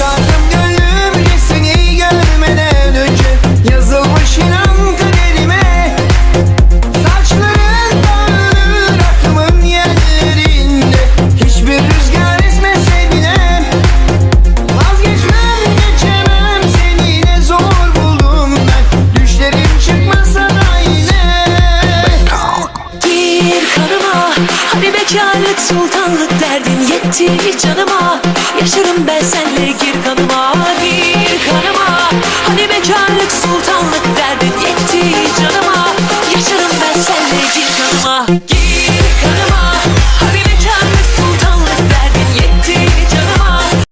shot. Hani bekarlık sultanlık derdin yetti canıma. Yaşarım ben senle gir kanıma gir kanıma. Hani bekarlık sultanlık derdin yetti canıma. Yaşarım ben senle gir